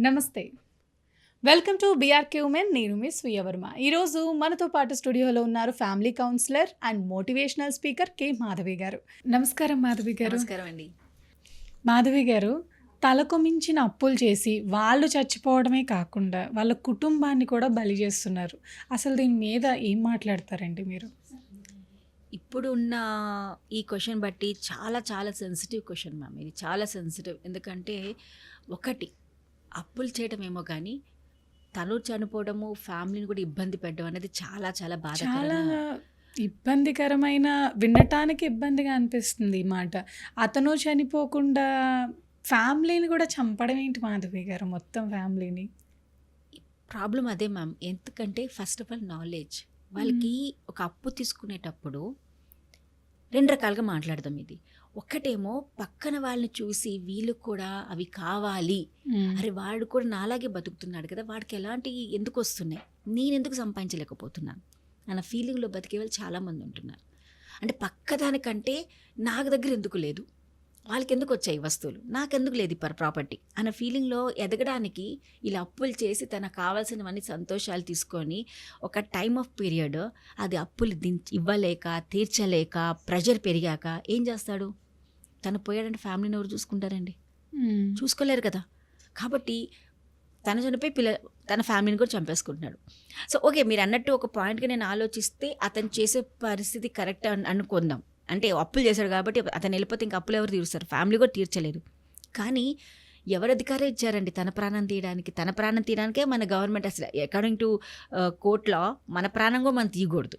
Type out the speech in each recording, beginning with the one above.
నమస్తే. Welcome to BRK women నేను మీ స్వీయవర్మ ఈరోజు మనతో పాటు స్టూడియోలో ఉన్నారు family counsellor and motivational speaker K Madhavi garu. నమస్కారం మాధవి గారు. నమస్కారం అండి. మాధవి గారు తలకు మించిన అప్పులు చేసి వాళ్ళు చచ్చిపోవడమే కాకుండా వాళ్ళ కుటుంబాన్ని కూడా బలి చేస్తున్నారు. అసలు దీని మీద ఏం మాట్లాడతారండి మీరు? ఇప్పుడు ఉన్న ఈ క్వశ్చన్ బట్టి చాలా చాలా సెన్సిటివ్ క్వశ్చన్ మ్యామ్ ఇది. చాలా సెన్సిటివ్ ఎందుకంటే ఒకటి అప్పులు చేయడం ఏమో కానీ తను చనిపోవడము ఫ్యామిలీని కూడా ఇబ్బంది పెట్టడం అనేది చాలా చాలా చాలా బాధాకరమైన ఇబ్బందికరమైన వినటానికి ఇబ్బందిగా అనిపిస్తుంది ఈ మాట. అతను చనిపోకుండా ఫ్యామిలీని కూడా చంపడం ఏంటి మాధవి గారు మొత్తం ఫ్యామిలీని? ప్రాబ్లం అదే మ్యామ్. ఎందుకంటే ఫస్ట్ ఆఫ్ ఆల్ నాలెడ్జ్. వాళ్ళకి ఒక అప్పు తీసుకునేటప్పుడు రెండు రకాలుగా మాట్లాడదాం ఇది. ఒక్కటేమో పక్కన వాళ్ళని చూసి వీళ్ళు కూడా అవి కావాలి. అరే వాడు కూడా నాలాగే బతుకుతున్నాడు కదా వాడికి ఎలాంటి ఎందుకు వస్తున్నాయి? నేను ఎందుకు సంపాదించలేకపోతున్నాను? అన్న ఫీలింగ్లో బతికే వాళ్ళు చాలామంది ఉంటున్నారు. అంటే పక్కదానికంటే నాకు దగ్గర ఎందుకు లేదు? వాళ్ళకి ఎందుకు వచ్చాయి వస్తువులు? నాకెందుకు లేదు ఈ ప్రాపర్టీ అన్న ఫీలింగ్లో ఎదగడానికి ఇలా అప్పులు చేసి తనకు కావాల్సినవన్నీ సంతోషాలు తీసుకొని ఒక టైమ్ ఆఫ్ పీరియడ్ అది అప్పులు దించి ఇవ్వలేక తీర్చలేక ప్రెషర్ పెరిగాక ఏం చేస్తాడు? తను పోయాడంటే ఫ్యామిలీని ఎవరు చూసుకుంటారండి. చూసుకోలేరు కదా. కాబట్టి తను చనిపోయి పిల్ల తన ఫ్యామిలీని కూడా చంపేసుకుంటున్నాడు. సో ఓకే మీరు అన్నట్టు ఒక పాయింట్గా నేను ఆలోచిస్తే అతను చేసే పరిస్థితి కరెక్ట్ అని అనుకుందాం. అంటే అప్పులు చేశాడు కాబట్టి అతను వెళ్ళిపోతే ఇంకా అప్పులు ఎవరు తీరుస్తారు. ఫ్యామిలీ కూడా తీర్చలేదు. కానీ ఎవరు అధికారం ఇచ్చారండి తన ప్రాణం తీయడానికి? తన ప్రాణం తీయడానికే మన గవర్నమెంట్ అసలు అకార్డింగ్ టు కోర్టులో మన ప్రాణం కూడా మనం తీయకూడదు.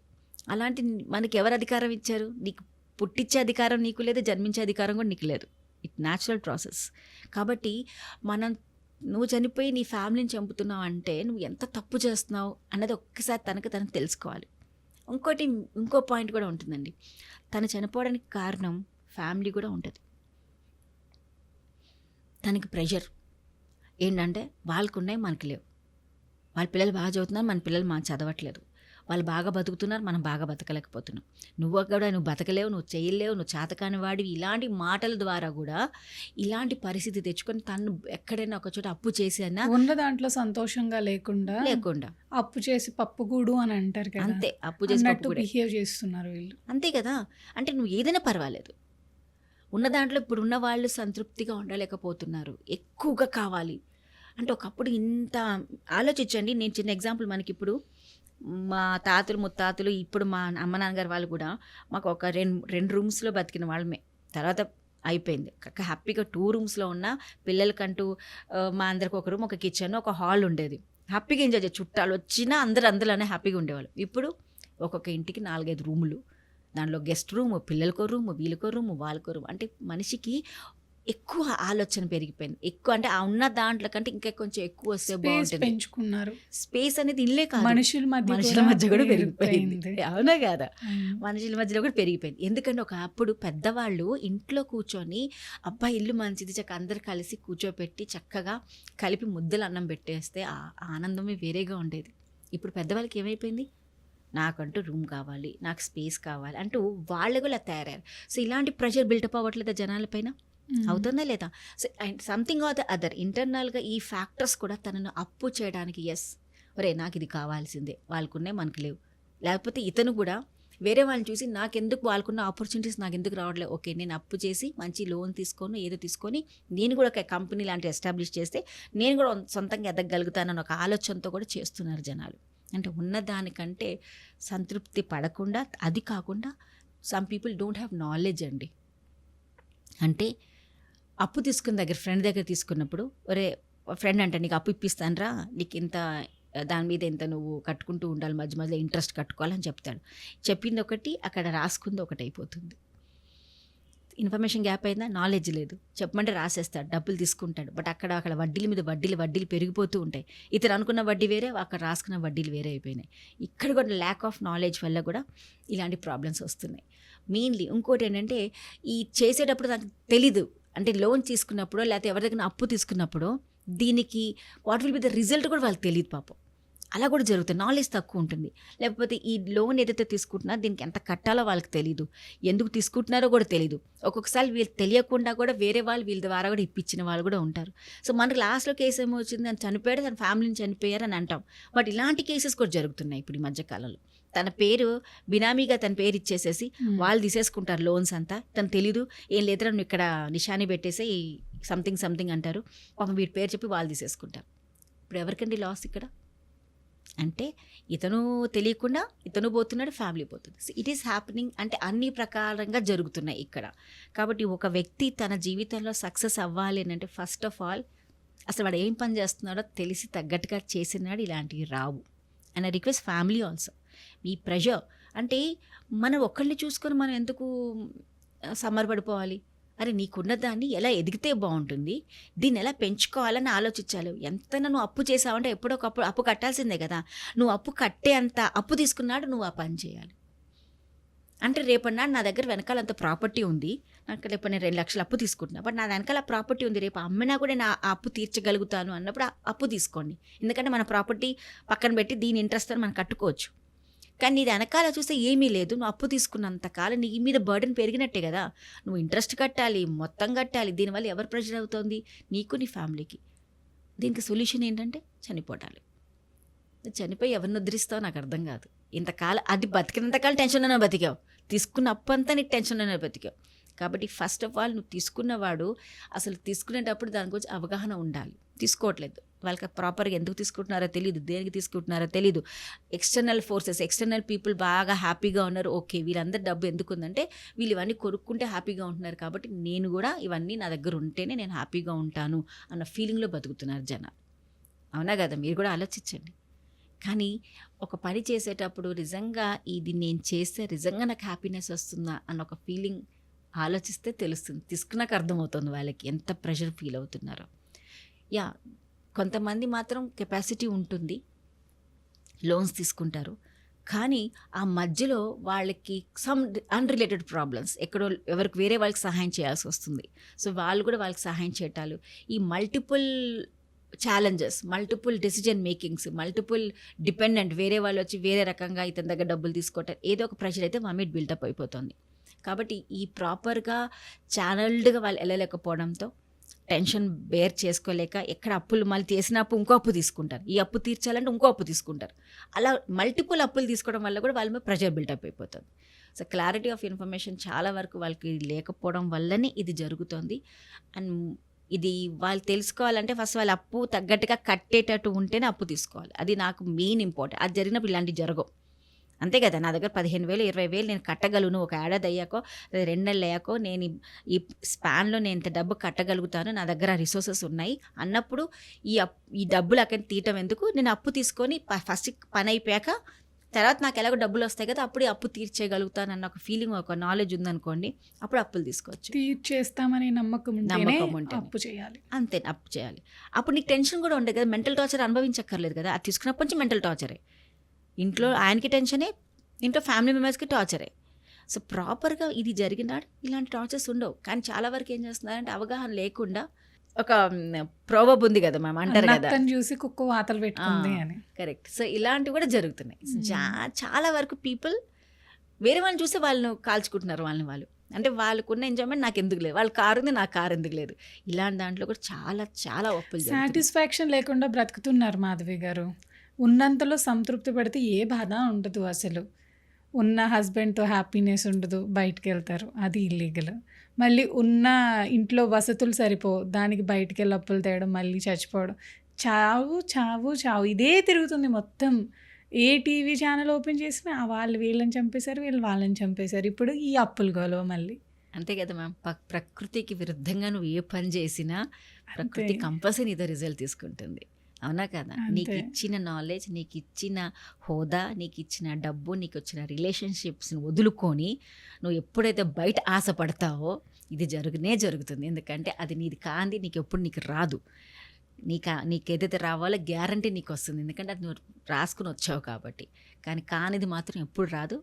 అలాంటి మనకి ఎవరు అధికారం ఇచ్చారు? నీకు పుట్టించే అధికారం నీకు లేదు జన్మించే అధికారం కూడా నీకు లేదు. ఇట్ న్యాచురల్ ప్రాసెస్ కాబట్టి మనం నువ్వు చనిపోయి నీ ఫ్యామిలీని చంపుతున్నావు అంటే నువ్వు ఎంత తప్పు చేస్తున్నావు అన్నది ఒక్కసారి తనకు తనకు తెలుసుకోవాలి. ఇంకోటి ఇంకో పాయింట్ కూడా ఉంటుందండి. తను చనిపోవడానికి కారణం ఫ్యామిలీ కూడా ఉంటుంది. తనకి ప్రెషర్. ఏంటంటే వాళ్ళకు ఉన్నాయి మనకి లేవు. వాళ్ళ పిల్లలు బాగా చదువుతున్నారు మన పిల్లలు మా చదవట్లేదు. వాళ్ళు బాగా బతుకుతున్నారు మనం బాగా బతకలేకపోతున్నాం. నువ్వు కూడా నువ్వు బతకలేవు నువ్వు చేయలేవు నువ్వు చేతకాని వాడివి. ఇలాంటి మాటల ద్వారా కూడా ఇలాంటి పరిస్థితి తెచ్చుకొని తను ఎక్కడైనా ఒక చోట అప్పు చేసి అన్నా ఉన్న దాంట్లో సంతోషంగా లేకుండా లేకుండా. అప్పు చేసి పప్పుగూడు అని అంటారు కదా. అంతే అప్పు చేసి. బిహేవ్ చేస్తున్నారు వీళ్ళు. అంతే కదా. అంటే నువ్వు ఏదైనా పర్వాలేదు. ఉన్న దాంట్లో ఇప్పుడు ఉన్న వాళ్ళు సంతృప్తిగా ఉండలేకపోతున్నారు. ఎక్కువగా కావాలి. అంటే ఒకప్పుడు ఇంత ఆలోచించండి. నేను చిన్న ఎగ్జాంపుల్ మనకి ఇప్పుడు మా తాతలు ముత్తాతలు ఇప్పుడు మా అమ్మ నాన్నగారు వాళ్ళు కూడా మాకు ఒక రెండు రెండు రూమ్స్లో బతికిన వాళ్ళమే. తర్వాత అయిపోయింది. కాక హ్యాపీగా టూ రూమ్స్లో ఉన్న పిల్లలకంటూ మా అందరికి ఒక రూమ్ ఒక కిచెన్ ఒక హాల్ ఉండేది. హ్యాపీగా ఎంజాయ్ చేయ చుట్టాలు వచ్చినా అందరు అందులోనే హ్యాపీగా ఉండేవాళ్ళు. ఇప్పుడు ఒక్కొక్క ఇంటికి నాలుగైదు రూములు. దాంట్లో గెస్ట్ రూమ్ పిల్లలకో రూమ్ వీళ్ళకో రూమ్ వాళ్ళకో రూమ్. అంటే మనిషికి ఎక్కువ ఆలోచన పెరిగిపోయింది. ఎక్కువ అంటే ఆ ఉన్న దాంట్లో కంటే ఇంకా కొంచెం ఎక్కువ వస్తే బాగుంటుంది. పెంచుకున్నారు. స్పేస్ అనేది ఇల్లే కాదు. మనుషుల మధ్య మనుషుల మధ్య కూడా పెరిగిపోయింది. అవునా కాదా. మనుషుల మధ్యలో కూడా పెరిగిపోయింది. ఎందుకంటే ఒక అప్పుడు పెద్దవాళ్ళు ఇంట్లో కూర్చొని అబ్బాయి ఇల్లు మంచిది చక్క అందరు కలిసి కూర్చోపెట్టి చక్కగా కలిపి ముద్దలు అన్నం పెట్టేస్తే ఆ ఆనందమే వేరేగా ఉండేది. ఇప్పుడు పెద్దవాళ్ళకి ఏమైపోయింది? నాకంటూ రూమ్ కావాలి నాకు స్పేస్ కావాలి అంటూ వాళ్ళు కూడా తయారయ్యారు. సో ఇలాంటి ప్రెషర్ బిల్టప్ అవ్వట్లేదా జనాలపైన. Hmm. అవుతుందా లేదా? So and something or the other ఇంటర్నల్గా ఈ ఫ్యాక్టర్స్ కూడా తనను అప్పు చేయడానికి ఎస్ ఒరే నాకు ఇది కావాల్సిందే వాళ్ళకున్నే మనకు లేవు. లేకపోతే ఇతను కూడా వేరే వాళ్ళని చూసి నాకెందుకు వాళ్ళకున్న ఆపర్చునిటీస్ నాకు ఎందుకు రావట్లేదు ఓకే నేను అప్పు చేసి మంచి లోన్ తీసుకొని ఏదో తీసుకొని నేను కూడా ఒక కంపెనీ లాంటి ఎస్టాబ్లిష్ చేస్తే నేను కూడా సొంతంగా ఎదగలుగుతానని ఒక ఆలోచనతో కూడా చేస్తున్నారు జనాలు. అంటే ఉన్నదానికంటే సంతృప్తి పడకుండా అది కాకుండా some people don't have knowledge అండి. అంటే అప్పు తీసుకున్న దగ్గర ఫ్రెండ్ దగ్గర తీసుకున్నప్పుడు ఒరే ఫ్రెండ్ అంటే నీకు అప్పు ఇప్పిస్తానరా నీకు ఇంత దాని మీద ఇంత నువ్వు కట్టుకుంటూ ఉండాలి మధ్య మధ్యలో ఇంట్రెస్ట్ కట్టుకోవాలని చెప్తాడు. చెప్పింది ఒకటి అక్కడ రాసుకుంది ఒకటి అయిపోతుంది. ఇన్ఫర్మేషన్ గ్యాప్ అయిందా? నాలెడ్జ్ లేదు. చెప్పమంటే రాసేస్తాడు డబ్బులు తీసుకుంటాడు. బట్ అక్కడ అక్కడ వడ్డీల మీద వడ్డీలు వడ్డీలు పెరిగిపోతూ ఉంటాయి. ఇతను అనుకున్న వడ్డీ వేరే అక్కడ రాసుకున్న వడ్డీలు వేరే అయిపోయినాయి. ఇక్కడ కూడా ల్యాక్ ఆఫ్ నాలెడ్జ్ వల్ల కూడా ఇలాంటి ప్రాబ్లమ్స్ వస్తున్నాయి. మెయిన్లీ ఇంకోటి ఏంటంటే ఈ చేసేటప్పుడు నాకు తెలీదు. అంటే లోన్ తీసుకున్నప్పుడు లేకపోతే ఎవరి దగ్గర అప్పు తీసుకున్నప్పుడు దీనికి what will be the result కూడా వాళ్ళకి తెలియదు పాపం. అలా కూడా జరుగుతుంది నాలెడ్జ్ తక్కువ ఉంటుంది. లేకపోతే ఈ లోన్ ఏదైతే తీసుకుంటున్నారో దీనికి ఎంత కట్టాలో వాళ్ళకి తెలియదు ఎందుకు తీసుకుంటున్నారో కూడా తెలియదు ఒక్కొక్కసారి వీళ్ళు తెలియకుండా కూడా వేరే వాళ్ళు వీళ్ళ ద్వారా కూడా ఇప్పించిన వాళ్ళు కూడా ఉంటారు. సో మనకి లాస్ట్లో కేసు ఏమొచ్చింది? అని చనిపోయాడు తన ఫ్యామిలీని చనిపోయారు అని అంటాం. బట్ ఇలాంటి కేసెస్ కూడా జరుగుతున్నాయి ఇప్పుడు ఈ మధ్యకాలంలో తన పేరు బినామీగా తన పేరు ఇచ్చేసేసి వాళ్ళు తీసేసుకుంటారు లోన్స్ అంతా. తను తెలీదు. ఏం లేదురా నువ్వు ఇక్కడ నిషాని పెట్టేసి సంథింగ్ సంథింగ్ అంటారు. పాపం వీడి పేరు చెప్పి వాళ్ళు తీసేసుకుంటారు. ఇప్పుడు ఎవరికండి లాస్ ఇక్కడ? అంటే ఇతను తెలియకుండా ఇతను పోతున్నాడు ఫ్యామిలీ పోతుంది. ఇట్ ఈస్ హ్యాపెనింగ్ అంటే అన్ని ప్రకారంగా జరుగుతున్నాయి ఇక్కడ. కాబట్టి ఒక వ్యక్తి తన జీవితంలో సక్సెస్ అవ్వాలి అని అంటే ఫస్ట్ ఆఫ్ ఆల్ అసలు వాడు ఏం పని చేస్తున్నాడో తెలిసి తగ్గట్టుగా చేసినాడు ఇలాంటివి రావు. And I request family also me pressure అంటే మనం ఒక్కళ్ళని చూసుకొని మనం ఎందుకు సమరపడిపోవాలి అరే నీకున్న దాన్ని ఎలా ఎదిగితే బాగుంటుంది? దీన్ని ఎలా పెంచుకోవాలని ఆలోచించాలి? ఎంతైనా నువ్వు అప్పు చేసావంటే ఎప్పుడో ఒకప్పుడు అప్పు కట్టాల్సిందే కదా. నువ్వు అప్పు కట్టే అంత అప్పు తీసుకున్నాడు నువ్వు ఆ పని చేయాలి. అంటే రేపన్నాడు నా దగ్గర వెనకాల అంత ప్రాపర్టీ ఉంది. నాకు రేపు నేను రెండు లక్షలు అప్పు తీసుకుంటున్నా. బట్ నా వెనకాల ప్రాపర్టీ ఉంది. రేపు అమ్మినా కూడా నేను ఆ అప్పు తీర్చగలుగుతాను అన్నప్పుడు అప్పు తీసుకోండి. ఎందుకంటే మన ప్రాపర్టీ పక్కన పెట్టి దీని ఇంట్రెస్ట్ అని మనం కట్టుకోవచ్చు. కానీ నీ వెనకాల చూస్తే ఏమీ లేదు. నువ్వు అప్పు తీసుకున్నంత కాలం నీ మీద బర్డెన్ పెరిగినట్టే కదా. నువ్వు ఇంట్రెస్ట్ కట్టాలి మొత్తం కట్టాలి. దీనివల్ల ఎవరు ప్రెషర్ అవుతోంది? నీకు నీ ఫ్యామిలీకి దీనికి సొల్యూషన్ ఏంటంటే చనిపోవటాలి. చనిపోయి ఎవరిని ఉద్ధరిస్తావు నాకు అర్థం కాదు. ఇంతకాలం అది బతికినంతకాలం టెన్షన్లోనే బతికావు. తీసుకున్న అప్పు అంతా నీకు టెన్షన్లోనే బతికావు. కాబట్టి ఫస్ట్ ఆఫ్ ఆల్ నువ్వు తీసుకున్నవాడు అసలు తీసుకునేటప్పుడు దాని గురించి అవగాహన ఉండాలి. తీసుకోవట్లేదు. వాళ్ళకి ప్రాపర్గా ఎందుకు తీసుకుంటున్నారో తెలియదు దేనికి తీసుకుంటున్నారో తెలియదు ఎక్స్టర్నల్ ఫోర్సెస్ ఎక్స్టర్నల్ పీపుల్ బాగా హ్యాపీగా ఉన్నారు. ఓకే వీళ్ళందరి డబ్బు ఎందుకు ఉందంటే వీళ్ళు ఇవన్నీ కొనుక్కుంటే హ్యాపీగా ఉంటున్నారు కాబట్టి నేను కూడా ఇవన్నీ నా దగ్గర ఉంటేనే నేను హ్యాపీగా ఉంటాను అన్న ఫీలింగ్లో బతుకుతున్నారు జనాలు. అవునా కదా? మీరు కూడా ఆలోచించండి. కానీ ఒక పని చేసేటప్పుడు నిజంగా ఇది నేను చేస్తే నిజంగా నాకు హ్యాపీనెస్ వస్తుందా అన్న ఒక ఫీలింగ్ ఆలోచిస్తే తెలుస్తుంది. తీసుకున్నాక అర్థమవుతుంది వాళ్ళకి ఎంత ప్రెషర్ ఫీల్ అవుతున్నారో. యా కొంతమంది మాత్రం కెపాసిటీ ఉంటుంది లోన్స్ తీసుకుంటారు. కానీ ఆ మధ్యలో వాళ్ళకి సమ్ అన్రిలేటెడ్ ప్రాబ్లమ్స్ ఎక్కడో ఎవరికి వేరే వాళ్ళకి సహాయం చేయాల్సి వస్తుంది. సో వాళ్ళు కూడా వాళ్ళకి సహాయం చేయటాలు. ఈ multiple challenges multiple decision makings multiple dependent వేరే వాళ్ళు వచ్చి వేరే రకంగా ఇతని దగ్గర డబ్బులు తీసుకోవటం ఏదో ఒక ప్రెషర్ అయితే మా మీద బిల్డప్ అయిపోతుంది. కాబట్టి ఈ ప్రాపర్గా ఛానల్డ్గా వాళ్ళు వెళ్ళలేకపోవడంతో టెన్షన్ బేర్ చేసుకోలేక ఎక్కడ అప్పులు మళ్ళీ చేసిన అప్పు ఇంకో అప్పు తీసుకుంటారు. ఈ అప్పు తీర్చాలంటే ఇంకో అప్పు తీసుకుంటారు. అలా మల్టిపుల్ అప్పులు తీసుకోవడం వల్ల కూడా వాళ్ళ మీద ప్రెషర్ బిల్డప్ అయిపోతుంది. సో క్లారిటీ ఆఫ్ ఇన్ఫర్మేషన్ చాలా వరకు వాళ్ళకి లేకపోవడం వల్లనే ఇది జరుగుతుంది. అండ్ ఇది వాళ్ళు తెలుసుకోవాలంటే ఫస్ట్ వాళ్ళు అప్పు తగ్గట్టుగా కట్టేటట్టు ఉంటేనే అప్పు తీసుకోవాలి. అది నాకు మెయిన్ ఇంపార్టెంట్ అది జరిగినప్పుడు ఇలాంటివి జరగవు. అంతే కదా నా దగ్గర పదిహేను వేలు ఇరవై వేలు నేను కట్టగలను ఒక ఏడాది అయ్యాకో రెండు నెలలు అయ్యాకో నేను ఈ- స్పాన్లో నేను ఇంత డబ్బు కట్టగలుగుతాను నా దగ్గర రిసోర్సెస్ ఉన్నాయి అన్నప్పుడు ఈ అప్ ఈ డబ్బులు అక్కడ తీయటం ఎందుకు? నేను అప్పు తీసుకొని ఫస్ట్ పని అయిపోయాక తర్వాత నాకు ఎలాగో డబ్బులు వస్తాయి కదా అప్పుడు అప్పు తీర్చేయగలుగుతాను అన్న ఒక ఫీలింగ్ ఒక నాలెడ్జ్ ఉందనుకోండి అప్పుడు అప్పులు తీసుకోవచ్చు. తీర్చేస్తామనే నమ్మకం నమ్మకం ఉంటేనే. అప్పు చేయాలి. అంతే అప్పు చేయాలి. అప్పుడు నీకు టెన్షన్ కూడా ఉండదు కదా మెంటల్ టార్చర్ అనుభవించక్కర్లేదు కదా అది తీసుకున్నప్పటి నుంచి మెంటల్ టార్చరే ఇంట్లో ఆయనకి టెన్షనే ఇంట్లో ఫ్యామిలీ మెంబర్స్కి టార్చరే. సో ప్రాపర్గా ఇది జరిగినాడు ఇలాంటి టార్చర్స్ ఉండవు. కానీ చాలా వరకు ఏం చేస్తున్నారంటే అవగాహన లేకుండా ఒక ప్రోవబ్ ఉంది కదా మేము అంటారు కదా. చూసి కుక్క వాతలు పెట్టుకుంది. అని. కరెక్ట్. సో ఇలాంటివి కూడా జరుగుతున్నాయి. చాలా వరకు పీపుల్ వేరే వాళ్ళని చూస్తే వాళ్ళను కాల్చుకుంటున్నారు వాళ్ళని వాళ్ళు. అంటే వాళ్ళకున్న ఎంజాయ్మెంట్ నాకు ఎందుకు లేదు. వాళ్ళ కారు ఉంది నాకు కారు ఎందుకు లేదు. ఇలాంటి దాంట్లో కూడా చాలా చాలా ఒప్పులు. సాటిస్ఫాక్షన్ లేకుండా బ్రతుకుతున్నారు మాధవి గారు. ఉన్నంతలో సంతృప్తి పడితే ఏ బాధ ఉండదు అసలు. ఉన్న హస్బెండ్తో హ్యాపీనెస్ ఉండదు బయటికి వెళ్తారు అది ఇల్లీగల్. మళ్ళీ ఉన్న ఇంట్లో వసతులు సరిపో దానికి బయటికి వెళ్ళి అప్పులు తేయడం మళ్ళీ చచ్చిపోవడం. చావు చావు చావు. ఇదే తిరుగుతుంది మొత్తం. ఏ టీవీ ఛానల్ ఓపెన్ చేసినా వాళ్ళు వీళ్ళని చంపేశారు వీళ్ళు వాళ్ళని చంపేశారు. ఇప్పుడు ఈ అప్పులు గొలవ మళ్ళీ. అంతే కదా మ్యామ్. ప్రకృతికి విరుద్ధంగా నువ్వు ఏ పని చేసినా ప్రకృతి. కంపల్సరీ ఇదే రిజల్ట్ తీసుకుంటుంది. అవునా కదా. నీకు ఇచ్చిన నాలెడ్జ్ నీకు ఇచ్చిన హోదా నీకు ఇచ్చిన డబ్బు నీకు వచ్చిన రిలేషన్షిప్స్ని వదులుకొని నువ్వు ఎప్పుడైతే బయట ఆశపడతావో ఇది జరుగునే జరుగుతుంది. ఎందుకంటే అది నీది కాంది నీకు ఎప్పుడు నీకు రాదు. నీకు నీకు ఏదైతే రావాలో గ్యారంటీ నీకు వస్తుంది ఎందుకంటే అది నువ్వు రాసుకుని వచ్చావు కాబట్టి. కానీ కానిది మాత్రం ఎప్పుడు రాదు.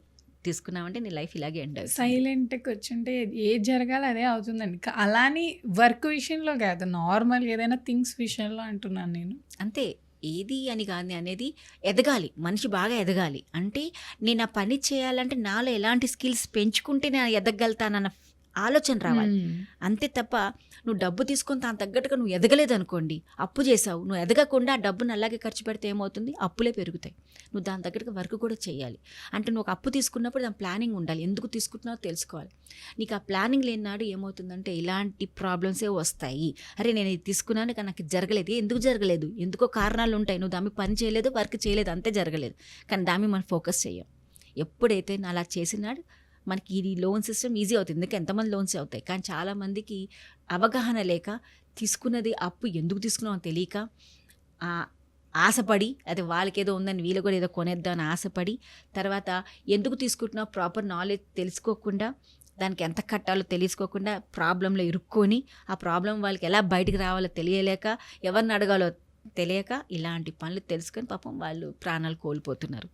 తీసుకున్నావంటే నీ లైఫ్ ఇలాగే ఎండ్ అవుతుంది. సైలెంట్కి వచ్చుంటే ఏది జరగాలి అదే అవుతుందండి. అలాని వర్క్ విషయంలో కాదు నార్మల్ ఏదైనా థింగ్స్ విషయంలో అంటున్నాను నేను. అంతే ఏది అని కాదు అనేది ఎదగాలి మనిషి బాగా ఎదగాలి. అంటే నేను ఆ పని చేయాలంటే నాలో ఎలాంటి స్కిల్స్ పెంచుకుంటే నేను ఎదగలుగుతానన్న ఆలోచన రావాలి. అంతే తప్ప నువ్వు డబ్బు తీసుకొని దాని తగ్గట్టుగా నువ్వు ఎదగలేదు అనుకోండి అప్పు చేసావు నువ్వు ఎదగకుండా ఆ డబ్బును అలాగే ఖర్చు పెడితే ఏమవుతుంది? అప్పులే పెరుగుతాయి. నువ్వు దాని తగ్గట్టుగా వర్క్ కూడా చేయాలి. అంటే నువ్వు ఒక అప్పు తీసుకున్నప్పుడు దాని ప్లానింగ్ ఉండాలి. ఎందుకు తీసుకుంటున్నావో తెలుసుకోవాలి. నీకు ఆ ప్లానింగ్ లేనినాడు ఏమవుతుందంటే ఇలాంటి ప్రాబ్లమ్సే వస్తాయి. అరే నేను ఇది తీసుకున్నాను కానీ నాకు జరగలేదు. ఎందుకు జరగలేదు? ఎందుకో కారణాలు ఉంటాయి. నువ్వు దాని మీద పని చేయలేదు వర్క్ చేయలేదు అంతే జరగలేదు. కానీ దాని మీద మనం ఫోకస్ చేయం. ఎప్పుడైతే నేను అలా చేసినాడు మనకి ఇది లోన్ సిస్టమ్ ఈజీ అవుతుంది. ఎందుకంటే ఎంతమంది లోన్స్ అవుతాయి? కానీ చాలామందికి అవగాహన లేక తీసుకున్నది అప్పు ఎందుకు తీసుకున్నామో తెలియక ఆశపడి అది వాళ్ళకి ఏదో ఉందని వీళ్ళు కూడా ఏదో కొనేద్దామని ఆశపడి తర్వాత ఎందుకు తీసుకుంటున్నావు ప్రాపర్ నాలెడ్జ్ తెలుసుకోకుండా దానికి ఎంత కట్టాలో తెలుసుకోకుండా ప్రాబ్లంలో ఇరుక్కొని ఆ ప్రాబ్లం వాళ్ళకి ఎలా బయటికి రావాలో తెలియలేక ఎవరిని అడగాలో తెలియక ఇలాంటి పనులు తెలుసుకొని పాపం వాళ్ళు ప్రాణాలు కోల్పోతున్నారు.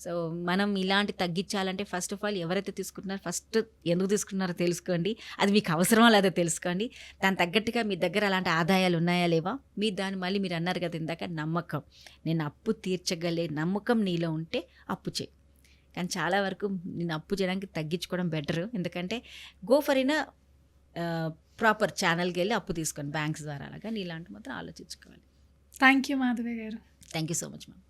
సో మనం ఇలాంటి తగ్గించాలంటే ఫస్ట్ ఆఫ్ ఆల్ ఎవరైతే తీసుకుంటున్నారో ఫస్ట్ ఎందుకు తీసుకుంటున్నారో తెలుసుకోండి. అది మీకు అవసరమా లేదో తెలుసుకోండి. దాని తగ్గట్టుగా మీ దగ్గర అలాంటి ఆదాయాలు ఉన్నాయా లేవా? మీ దాన్ని మళ్ళీ మీరు అన్నారు కదా ఇందాక నమ్మకం. నేను అప్పు తీర్చగలే నమ్మకం నీలో ఉంటే అప్పు చేయి. కానీ చాలా వరకు నేను అప్పు చేయడానికి తగ్గించుకోవడం బెటర్ ఎందుకంటే గో ఫర్ ఇన్ ప్రాపర్ ఛానల్కి వెళ్ళి అప్పు తీసుకోండి బ్యాంక్స్ ద్వారా అలాగా. ఇలాంటి మాత్రం ఆలోచించుకోవాలి. Thank you Madhavi garu. Thank you so much ma'am